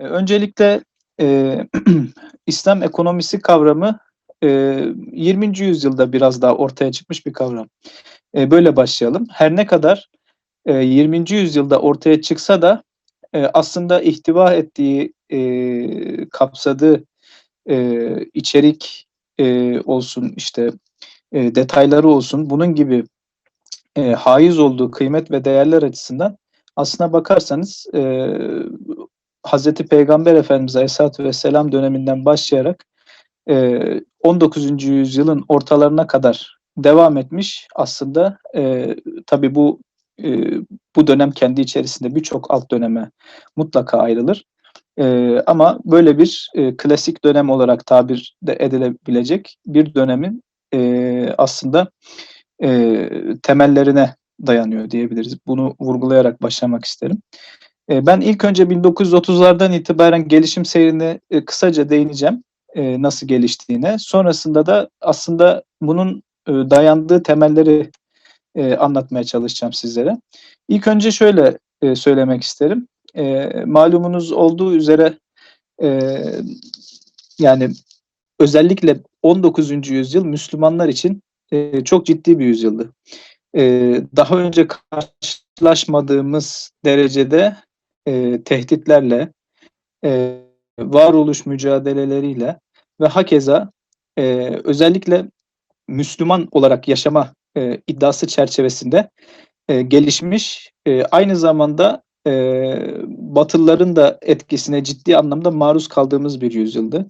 E, öncelikle e, İslam ekonomisi kavramı e, 20. yüzyılda biraz daha ortaya çıkmış bir kavram. E, böyle başlayalım. Her ne kadar e, 20. yüzyılda ortaya çıksa da e, aslında ihtiva ettiği, e, kapsadığı e, içerik e, olsun, işte e, detayları olsun, bunun gibi e, haiz olduğu kıymet ve değerler açısından aslına bakarsanız e, Hazreti Peygamber Efendimiz Aleyhisselatü Vesselam döneminden başlayarak e, 19. yüzyılın ortalarına kadar devam etmiş. Aslında e, tabii bu e, bu dönem kendi içerisinde birçok alt döneme mutlaka ayrılır. E, ama böyle bir e, klasik dönem olarak tabir de edilebilecek bir dönemin e, aslında e, temellerine dayanıyor diyebiliriz. Bunu vurgulayarak başlamak isterim. E, ben ilk önce 1930'lardan itibaren gelişim seyrini e, kısaca değineceğim e, nasıl geliştiğine. Sonrasında da aslında bunun dayandığı temelleri anlatmaya çalışacağım sizlere. İlk önce şöyle söylemek isterim. Malumunuz olduğu üzere yani özellikle 19. yüzyıl Müslümanlar için çok ciddi bir yüzyıldı. Daha önce karşılaşmadığımız derecede e, tehditlerle, e, varoluş mücadeleleriyle ve hakeza e, özellikle Müslüman olarak yaşama e, iddiası çerçevesinde e, gelişmiş, e, aynı zamanda e, Batılıların da etkisine ciddi anlamda maruz kaldığımız bir yüzyıldı.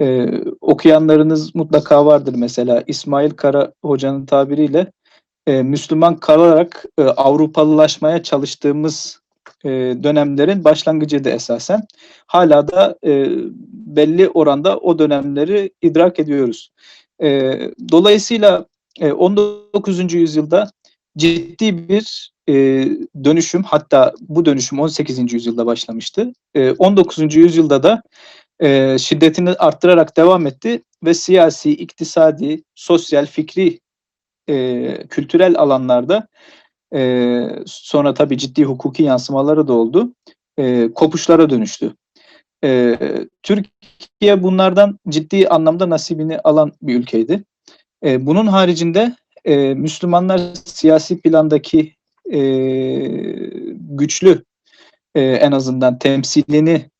E, okuyanlarınız mutlaka vardır mesela İsmail Kara Hoca'nın tabiriyle e, Müslüman kalarak e, Avrupalılaşmaya çalıştığımız e, dönemlerin başlangıcı da esasen. Hala da e, belli oranda o dönemleri idrak ediyoruz. E, dolayısıyla e, 19. yüzyılda ciddi bir e, dönüşüm hatta bu dönüşüm 18. yüzyılda başlamıştı. E, 19. yüzyılda da e, şiddetini arttırarak devam etti ve siyasi, iktisadi, sosyal, fikri, e, kültürel alanlarda e, sonra tabii ciddi hukuki yansımaları da oldu. E, kopuşlara dönüştü. E, Türkiye bunlardan ciddi anlamda nasibini alan bir ülkeydi. E, bunun haricinde e, Müslümanlar siyasi plandaki e, güçlü e, en azından temsilini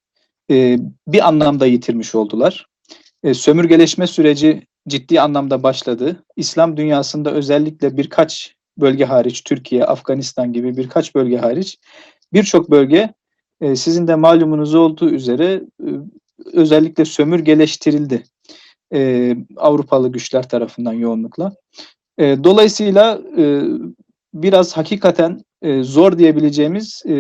e, bir anlamda yitirmiş oldular. E, sömürgeleşme süreci ciddi anlamda başladı. İslam dünyasında özellikle birkaç bölge hariç, Türkiye, Afganistan gibi birkaç bölge hariç birçok bölge e, sizin de malumunuz olduğu üzere e, özellikle sömürgeleştirildi. E, Avrupalı güçler tarafından yoğunlukla. E, dolayısıyla e, biraz hakikaten e, zor diyebileceğimiz e,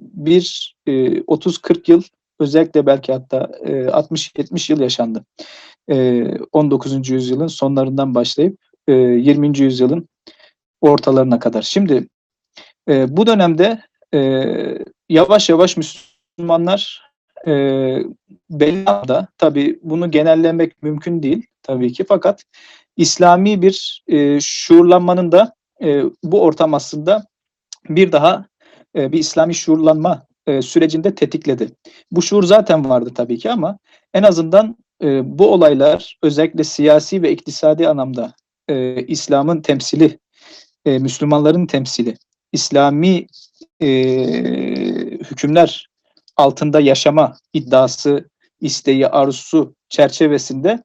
bir e, 30-40 yıl özellikle belki hatta e, 60-70 yıl yaşandı. E, 19. yüzyılın sonlarından başlayıp e, 20. yüzyılın ortalarına kadar. Şimdi e, bu dönemde e, yavaş yavaş Müslümanlar e, belli tabi bunu genellemek mümkün değil tabii ki fakat İslami bir e, şuurlanmanın da e, bu ortam aslında bir daha e, bir İslami şuurlanma e, sürecinde tetikledi. Bu şuur zaten vardı tabii ki ama en azından e, bu olaylar özellikle siyasi ve iktisadi anlamda e, İslam'ın temsili e, Müslümanların temsili, İslami e, hükümler altında yaşama iddiası, isteği, arzusu çerçevesinde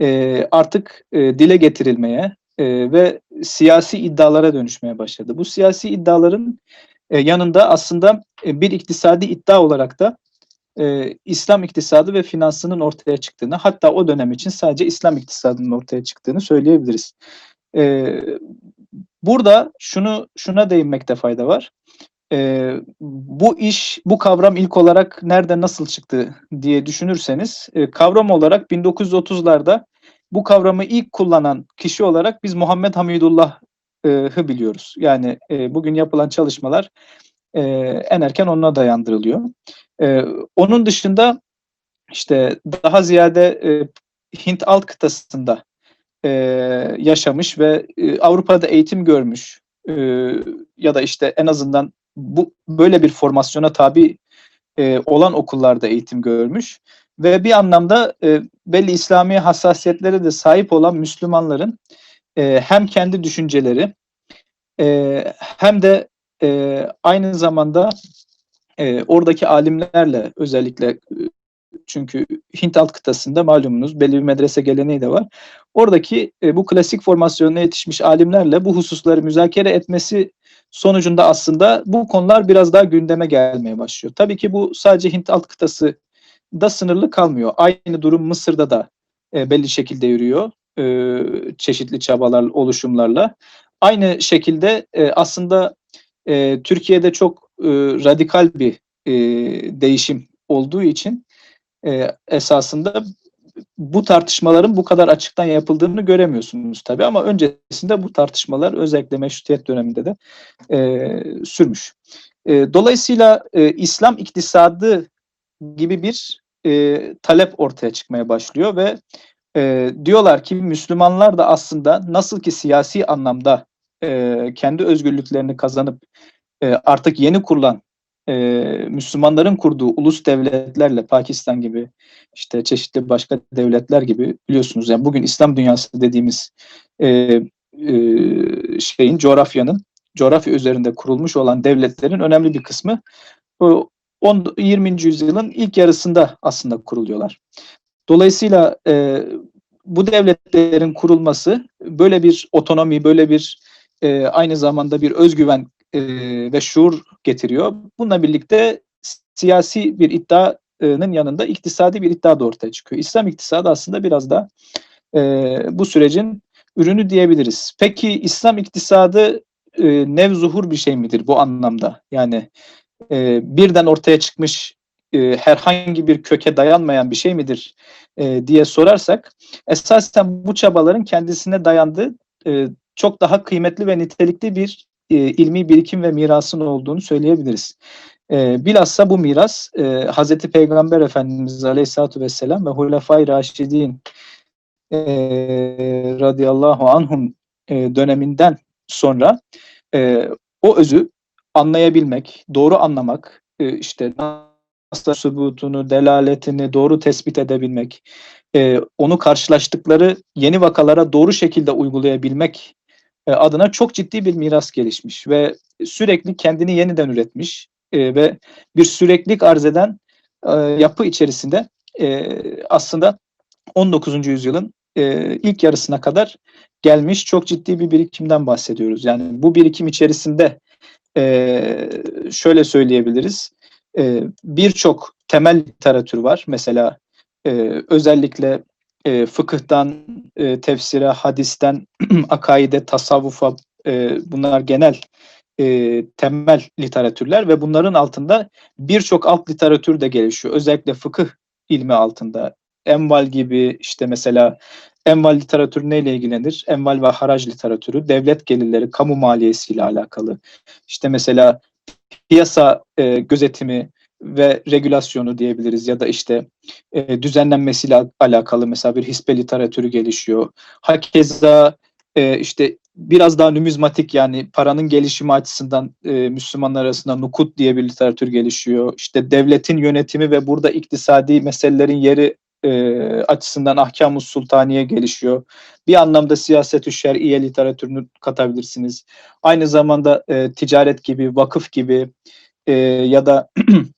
e, artık e, dile getirilmeye e, ve siyasi iddialara dönüşmeye başladı. Bu siyasi iddiaların e, yanında aslında e, bir iktisadi iddia olarak da e, İslam iktisadı ve finansının ortaya çıktığını, hatta o dönem için sadece İslam iktisadının ortaya çıktığını söyleyebiliriz. E, Burada şunu şuna değinmekte fayda var. Ee, bu iş, bu kavram ilk olarak nerede nasıl çıktı diye düşünürseniz e, kavram olarak 1930'larda bu kavramı ilk kullanan kişi olarak biz Muhammed Hamidullah'ı biliyoruz. Yani e, bugün yapılan çalışmalar e, en erken ona dayandırılıyor. E, onun dışında işte daha ziyade e, Hint alt kıtasında e, yaşamış ve e, Avrupa'da eğitim görmüş e, ya da işte en azından bu böyle bir formasyona tabi e, olan okullarda eğitim görmüş ve bir anlamda e, belli İslami hassasiyetlere de sahip olan Müslümanların e, hem kendi düşünceleri e, hem de e, aynı zamanda e, oradaki alimlerle özellikle çünkü Hint alt kıtasında malumunuz belli bir medrese geleneği de var. Oradaki e, bu klasik formasyonuna yetişmiş alimlerle bu hususları müzakere etmesi sonucunda aslında bu konular biraz daha gündeme gelmeye başlıyor. Tabii ki bu sadece Hint alt kıtası da sınırlı kalmıyor. Aynı durum Mısır'da da e, belli şekilde yürüyor. E, çeşitli çabalar, oluşumlarla. Aynı şekilde e, aslında e, Türkiye'de çok e, radikal bir e, değişim olduğu için e, esasında bu tartışmaların bu kadar açıktan yapıldığını göremiyorsunuz tabii ama öncesinde bu tartışmalar özellikle meşrutiyet döneminde de e, sürmüş. E, dolayısıyla e, İslam iktisadı gibi bir e, talep ortaya çıkmaya başlıyor ve e, diyorlar ki Müslümanlar da aslında nasıl ki siyasi anlamda e, kendi özgürlüklerini kazanıp e, artık yeni kurulan e, Müslümanların kurduğu ulus devletlerle Pakistan gibi işte çeşitli başka devletler gibi biliyorsunuz yani bugün İslam dünyası dediğimiz e, e, şeyin coğrafyanın coğrafya üzerinde kurulmuş olan devletlerin önemli bir kısmı o 10, 20. yüzyılın ilk yarısında aslında kuruluyorlar. Dolayısıyla e, bu devletlerin kurulması böyle bir otonomi, böyle bir e, aynı zamanda bir özgüven e, ve şuur getiriyor. Bununla birlikte siyasi bir iddianın yanında iktisadi bir iddia da ortaya çıkıyor. İslam iktisadı aslında biraz da e, bu sürecin ürünü diyebiliriz. Peki İslam iktisadı e, nevzuhur bir şey midir bu anlamda? Yani e, birden ortaya çıkmış e, herhangi bir köke dayanmayan bir şey midir e, diye sorarsak esasen bu çabaların kendisine dayandığı e, çok daha kıymetli ve nitelikli bir e, ilmi birikim ve mirasın olduğunu söyleyebiliriz. E, bilhassa bu miras e, Hz. Peygamber Efendimiz Aleyhisselatü Vesselam ve Hulefai Raşidin e, radıyallahu anhum e, döneminden sonra e, o özü anlayabilmek, doğru anlamak, e, işte nasıl subutunu, delaletini doğru tespit edebilmek, e, onu karşılaştıkları yeni vakalara doğru şekilde uygulayabilmek adına çok ciddi bir miras gelişmiş ve sürekli kendini yeniden üretmiş e, ve bir süreklilik arz eden e, yapı içerisinde e, aslında 19. yüzyılın e, ilk yarısına kadar gelmiş çok ciddi bir birikimden bahsediyoruz. Yani bu birikim içerisinde e, şöyle söyleyebiliriz. E, Birçok temel literatür var. Mesela e, özellikle e, fıkıhtan, e, tefsire, hadisten, akaide, tasavvufa e, bunlar genel e, temel literatürler ve bunların altında birçok alt literatür de gelişiyor. Özellikle fıkıh ilmi altında. Enval gibi işte mesela enval literatürü neyle ilgilenir? Enval ve harac literatürü, devlet gelirleri, kamu maliyesiyle alakalı. İşte mesela piyasa e, gözetimi, ve regülasyonu diyebiliriz ya da işte e, düzenlenmesiyle alakalı mesela bir hisbe literatürü gelişiyor. Hakeza e, işte biraz daha numizmatik yani paranın gelişimi açısından e, Müslümanlar arasında nukut diye bir literatür gelişiyor. İşte devletin yönetimi ve burada iktisadi meselelerin yeri e, açısından ahkam sultaniye gelişiyor. Bir anlamda siyaset-ü şer'iye literatürünü katabilirsiniz. Aynı zamanda e, ticaret gibi, vakıf gibi e, ya da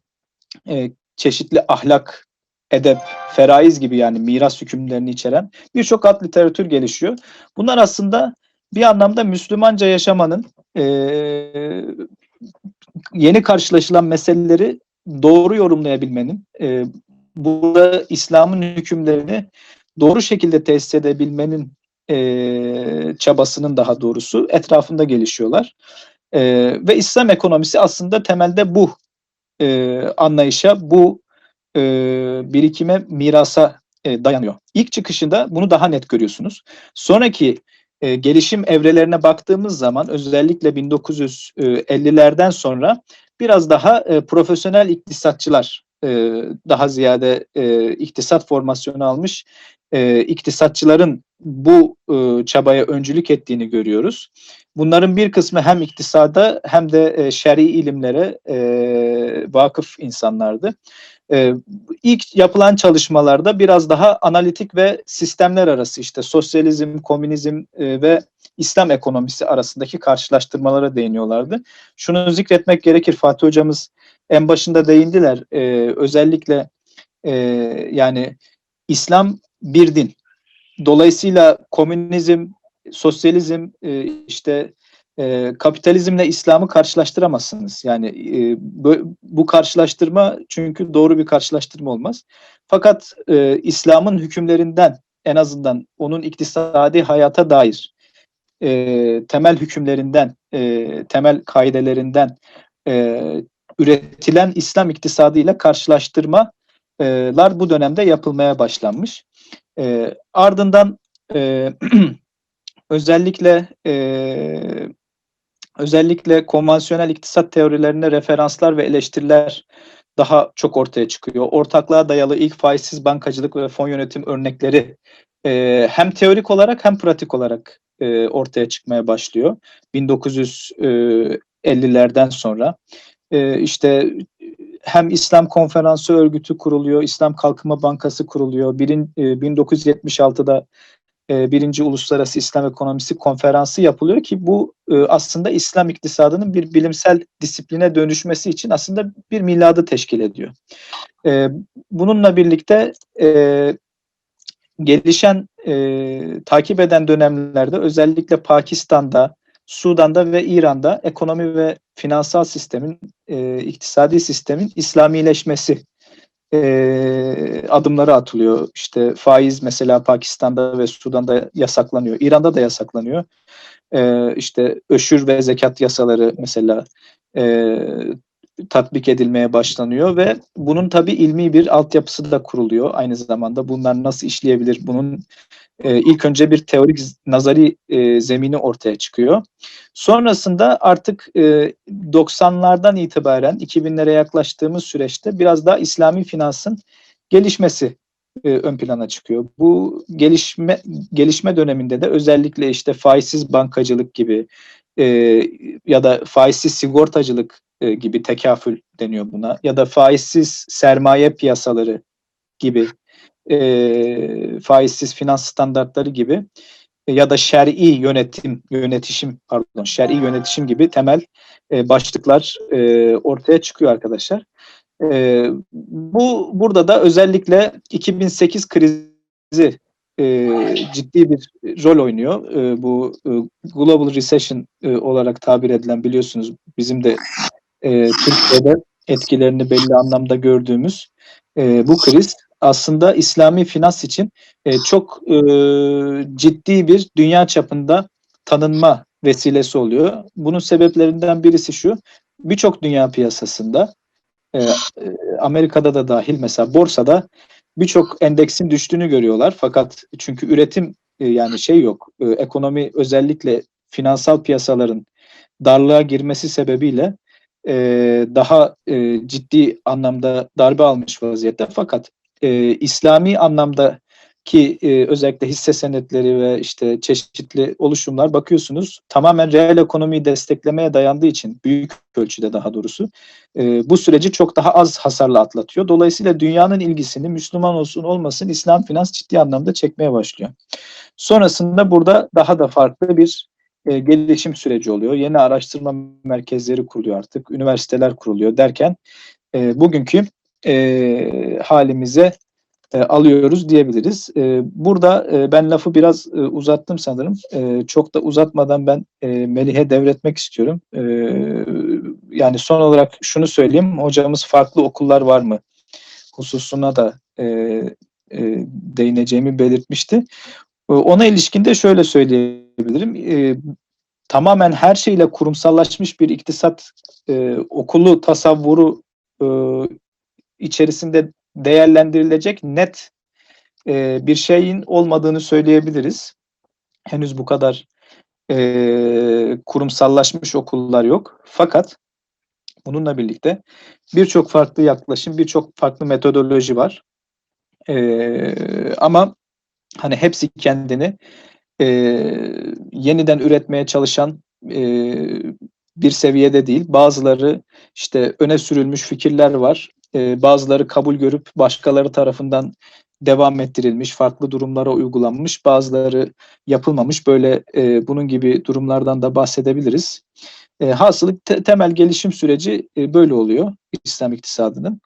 e, çeşitli ahlak, edep, feraiz gibi yani miras hükümlerini içeren birçok alt literatür gelişiyor. Bunlar aslında bir anlamda Müslümanca yaşamanın e, yeni karşılaşılan meseleleri doğru yorumlayabilmenin, e, burada İslam'ın hükümlerini doğru şekilde tesis edebilmenin e, çabasının daha doğrusu etrafında gelişiyorlar. E, ve İslam ekonomisi aslında temelde bu e, anlayışa, bu e, birikime, mirasa e, dayanıyor. İlk çıkışında bunu daha net görüyorsunuz. Sonraki e, gelişim evrelerine baktığımız zaman özellikle 1950'lerden sonra biraz daha e, profesyonel iktisatçılar e, daha ziyade e, iktisat formasyonu almış e, iktisatçıların bu e, çabaya öncülük ettiğini görüyoruz. Bunların bir kısmı hem iktisada hem de e, şer'i ilimlere e, vakıf insanlardı. E, ilk yapılan çalışmalarda biraz daha analitik ve sistemler arası işte sosyalizm, komünizm e, ve İslam ekonomisi arasındaki karşılaştırmalara değiniyorlardı. Şunu zikretmek gerekir Fatih hocamız en başında değindiler. E, özellikle e, yani İslam bir din. Dolayısıyla komünizm, sosyalizm, e, işte e, kapitalizmle İslam'ı karşılaştıramazsınız. Yani e, bu, karşılaştırma çünkü doğru bir karşılaştırma olmaz. Fakat e, İslam'ın hükümlerinden en azından onun iktisadi hayata dair e, temel hükümlerinden, e, temel kaidelerinden e, üretilen İslam iktisadı ile karşılaştırmalar bu dönemde yapılmaya başlanmış. E, ardından e, özellikle e, özellikle konvansiyonel iktisat teorilerine referanslar ve eleştiriler daha çok ortaya çıkıyor. Ortaklığa dayalı ilk faizsiz bankacılık ve fon yönetim örnekleri e, hem teorik olarak hem pratik olarak e, ortaya çıkmaya başlıyor. 1950'lerden sonra. E, işte hem İslam Konferansı Örgütü kuruluyor, İslam Kalkınma Bankası kuruluyor. Birin, e, 1976'da e, birinci Uluslararası İslam Ekonomisi Konferansı yapılıyor ki bu e, aslında İslam iktisadının bir bilimsel disipline dönüşmesi için aslında bir miladı teşkil ediyor. E, bununla birlikte gelişen takip eden dönemlerde özellikle Pakistan'da, Sudan'da ve İran'da ekonomi ve finansal sistemin, iktisadi sistemin İslamileşmesi e, adımları atılıyor. İşte faiz mesela Pakistan'da ve Sudan'da yasaklanıyor. İran'da da yasaklanıyor. E, işte öşür ve zekat yasaları mesela e, tatbik edilmeye başlanıyor ve bunun tabi ilmi bir altyapısı da kuruluyor aynı zamanda. Bunlar nasıl işleyebilir? Bunun e, ilk önce bir teorik nazari e, zemini ortaya çıkıyor. Sonrasında artık e, 90'lardan itibaren 2000'lere yaklaştığımız süreçte biraz daha İslami finansın gelişmesi e, ön plana çıkıyor. Bu gelişme gelişme döneminde de özellikle işte faizsiz bankacılık gibi e, ya da faizsiz sigortacılık e, gibi tekafül deniyor buna ya da faizsiz sermaye piyasaları gibi e, faizsiz finans standartları gibi e, ya da şer'i yönetim, yönetişim pardon şer'i yönetişim gibi temel e, başlıklar e, ortaya çıkıyor arkadaşlar. E, bu burada da özellikle 2008 krizi e, ciddi bir rol oynuyor. E, bu e, global recession e, olarak tabir edilen biliyorsunuz bizim de e, Türkiye'de etkilerini belli anlamda gördüğümüz e, bu kriz aslında İslami finans için e, çok e, ciddi bir dünya çapında tanınma vesilesi oluyor. Bunun sebeplerinden birisi şu, birçok dünya piyasasında, e, e, Amerika'da da dahil mesela borsada birçok endeksin düştüğünü görüyorlar. Fakat çünkü üretim e, yani şey yok, e, ekonomi özellikle finansal piyasaların darlığa girmesi sebebiyle e, daha e, ciddi anlamda darbe almış vaziyette. Fakat e, İslami anlamda ki e, özellikle hisse senetleri ve işte çeşitli oluşumlar bakıyorsunuz tamamen reel ekonomiyi desteklemeye dayandığı için büyük ölçüde daha doğrusu e, bu süreci çok daha az hasarla atlatıyor. Dolayısıyla dünyanın ilgisini Müslüman olsun olmasın İslam finans ciddi anlamda çekmeye başlıyor. Sonrasında burada daha da farklı bir e, gelişim süreci oluyor. Yeni araştırma merkezleri kuruluyor artık, üniversiteler kuruluyor derken e, bugünkü e, halimize e, alıyoruz diyebiliriz. E, burada e, ben lafı biraz e, uzattım sanırım. E, çok da uzatmadan ben e, Melih'e devretmek istiyorum. E, yani son olarak şunu söyleyeyim. Hocamız farklı okullar var mı? Hususuna da e, e, değineceğimi belirtmişti. E, ona ilişkin de şöyle söyleyebilirim. E, tamamen her şeyle kurumsallaşmış bir iktisat e, okulu tasavvuru e, içerisinde değerlendirilecek net e, bir şeyin olmadığını söyleyebiliriz. Henüz bu kadar e, kurumsallaşmış okullar yok. Fakat bununla birlikte birçok farklı yaklaşım, birçok farklı metodoloji var. E, ama hani hepsi kendini e, yeniden üretmeye çalışan eee, bir seviyede değil. Bazıları işte öne sürülmüş fikirler var. Eee, bazıları kabul görüp başkaları tarafından devam ettirilmiş, farklı durumlara uygulanmış, bazıları yapılmamış. Böyle eee, bunun gibi durumlardan da bahsedebiliriz. Eee, hasılı te- temel gelişim süreci e, böyle oluyor İslam iktisadının.